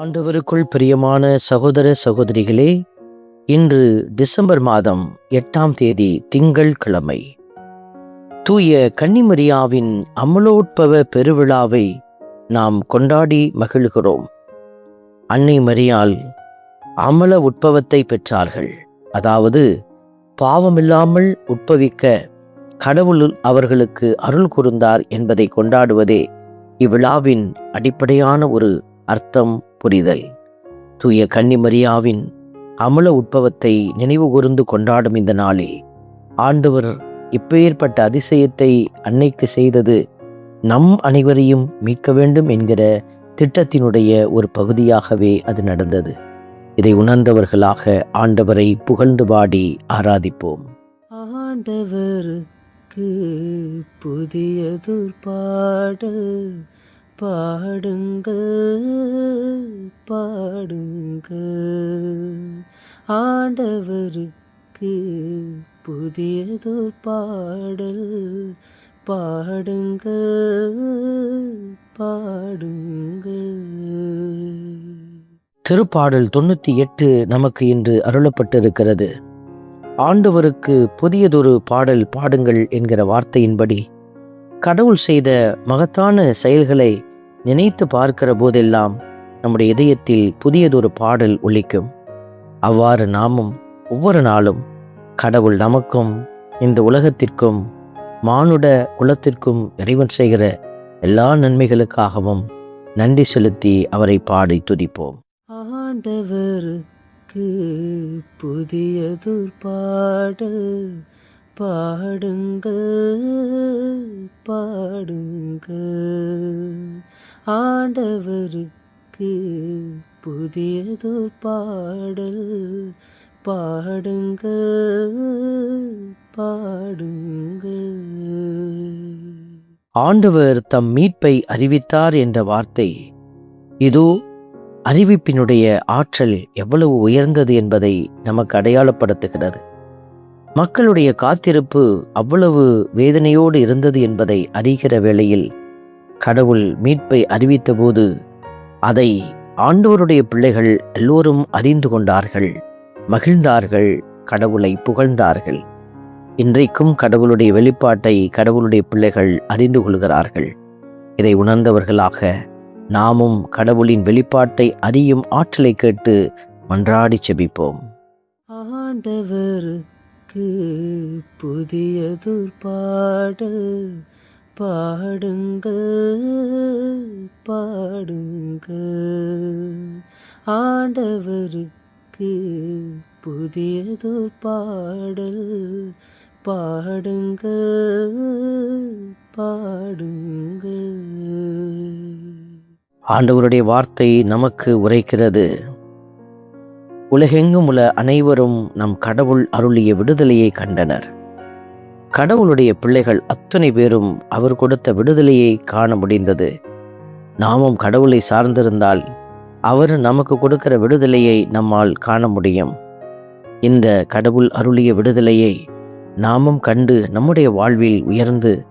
ஆண்டவருக்குள் பிரியமான சகோதர சகோதரிகளே இன்று டிசம்பர் மாதம் எட்டாம் தேதி திங்கள் கிழமை. தூய கன்னிமரியாவின் அமலோட்பவ பெருவிழாவை நாம் கொண்டாடி மகிழ்கிறோம். அன்னை மரியால் அமல உட்பவத்தை பெற்றார்கள். அதாவது பாவமில்லாமல் உட்பவிக்க கடவுள் அவர்களுக்கு அருள் கூர்ந்தார் என்பதை கொண்டாடுவதே இவ்விழாவின் அடிப்படையான ஒரு அர்த்தம். புரிதல். தூய கன்னிமரியாவின் அமல உட்பவத்தை நினைவு கூர்ந்து கொண்டாடும் இந்த நாளில் ஆண்டவர் இப்பேற்பட்ட அதிசயத்தை அன்னைக்கு செய்தது நம் அனைவரையும் மீட்க வேண்டும் என்கிற திட்டத்தினுடைய ஒரு பகுதியாகவே அது நடந்தது. இதை உணர்ந்தவர்களாக ஆண்டவரை புகழ்ந்து பாடி ஆராதிப்போம். ஆண்டவருக்கு புதியதொரு பாடல். பாடுங்கள் பாடுங்கள் ஆண்டவருக்கு புதியதொரு பாடல் பாடுங்கள் பாடுங்கள். திருப்பாடல் தொண்ணூற்றி எட்டு நமக்கு இன்று அருளப்பட்டிருக்கிறது. ஆண்டவருக்கு புதியதொரு பாடல் பாடுங்கள் என்கிற வார்த்தையின்படி கடவுள் செய்த மகத்தான செயல்களை நினைத்து பார்க்கிற போதெல்லாம் நம்முடைய இதயத்தில் புதியதொரு பாடல் ஒழிக்கும் அவ்வாறு நாமும் ஒவ்வொரு நாளும் கடவுள் நமக்கும் இந்த உலகத்திற்கும் மானுட குலத்திற்கும் இறைவன் செய்கிற எல்லா நன்மைகளுக்காகவும் நன்றி செலுத்தி அவரை பாடி துதிப்போம். ஆண்டவருக்கு புதியதொரு பாடல் பாடுங்கள் பாடுங்கள். ஆண்டவருக்கு புதியதொரு பாடல் பாடுங்கள் பாடுங்கள். ஆண்டவர் தம் மீட்பை அறிவித்தார் என்ற வார்த்தை. இதோ அறிவிப்பினுடைய ஆற்றல் எவ்வளவு உயர்ந்தது என்பதை நமக்கு அடையாளப்படுத்துகிறது. மக்களுடைய காத்திருப்பு அவ்வளவு வேதனையோடு இருந்தது என்பதை அறிகிற வேளையில் கடவுள் மீட்பை அறிவித்தபோது அதை ஆண்டவருடைய பிள்ளைகள் எல்லோரும் அறிந்து கொண்டார்கள் மகிழ்ந்தார்கள் கடவுளை புகழ்ந்தார்கள். இன்றைக்கும் கடவுளுடைய வெளிப்பாட்டை கடவுளுடைய பிள்ளைகள் அறிந்து கொள்கிறார்கள். இதை உணர்ந்தவர்களாக நாமும் கடவுளின் வெளிப்பாட்டை அறியும் ஆற்றலை கேட்டு மன்றாடி செபிப்போம். ஆண்டவருக்கு புதியதொரு பாடல். பாடுங்கள் பாடுங்கள் ஆண்டவருக்கு புதியதோர் பாடல் பாடுங்கள் பாடுங்கள் ஆண்டவருடைய வார்த்தை நமக்கு உரைக்கிறது. உலகெங்கும் உள்ள அனைவரும் நம் கடவுள் அருளிய விடுதலையை கண்டனர். கடவுளுடைய பிள்ளைகள் அத்தனை பேரும் அவர் கொடுத்த விடுதலையை காண முடிந்தது. நாமும் கடவுளை சார்ந்திருந்தால் அவர் நமக்கு கொடுக்கிற விடுதலையை நம்மால் காண முடியும். இந்த கடவுள் அருளிய விடுதலையை நாமும் கண்டு நம்முடைய வாழ்வில் உயர்ந்து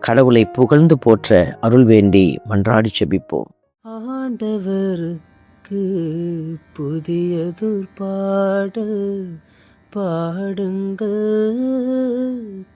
கடவுளை புகழ்ந்து போற்ற அருள் வேண்டி மன்றாடி செபிப்போம். ஆண்டவருக்கு புதியதோர் பாடல் பாடுங்கள்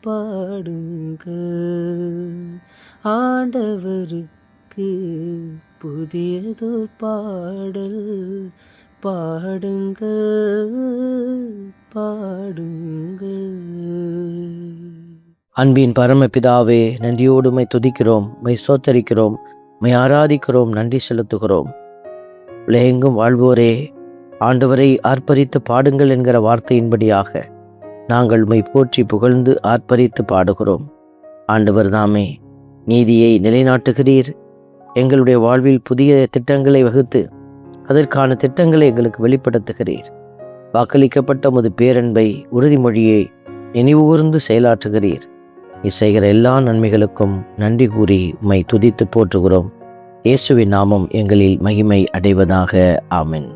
பாடுங்கள் ஆண்டவருக்கு புதியதோர் பாடல் பாடுங்கள் பாடுங்கள் அன்பின் பரமபிதாவே நன்றியோடுமை துதிக்கிறோம் மை சோத்தரிக்கிறோம் மை ஆராதிக்கிறோம் நன்றி செலுத்துகிறோம். உலகெங்கும் வாழ்வோரே. ஆண்டவரை ஆர்ப்பரித்து பாடுங்கள் என்கிற வார்த்தையின்படியாக நாங்கள் உம்மை போற்றி புகழ்ந்து ஆர்ப்பரித்து பாடுகிறோம். ஆண்டவர் தாமே நீதியை நிலைநாட்டுகிறீர். எங்களுடைய வாழ்வில் புதிய திட்டங்களை வகுத்து அதற்கான திட்டங்களை எங்களுக்கு வெளிப்படுத்துகிறீர். வாக்களிக்கப்பட்ட உமது பேரன்பை உறுதிமொழியை நினைவுகூர்ந்து செயலாற்றுகிறீர். இசைகிற எல்லா நன்மைகளுக்கும் நன்றி கூறி உம்மை துதித்து போற்றுகிறோம். இயேசுவின் நாமம் எங்களில் மகிமை அடைவதாக. ஆமென்.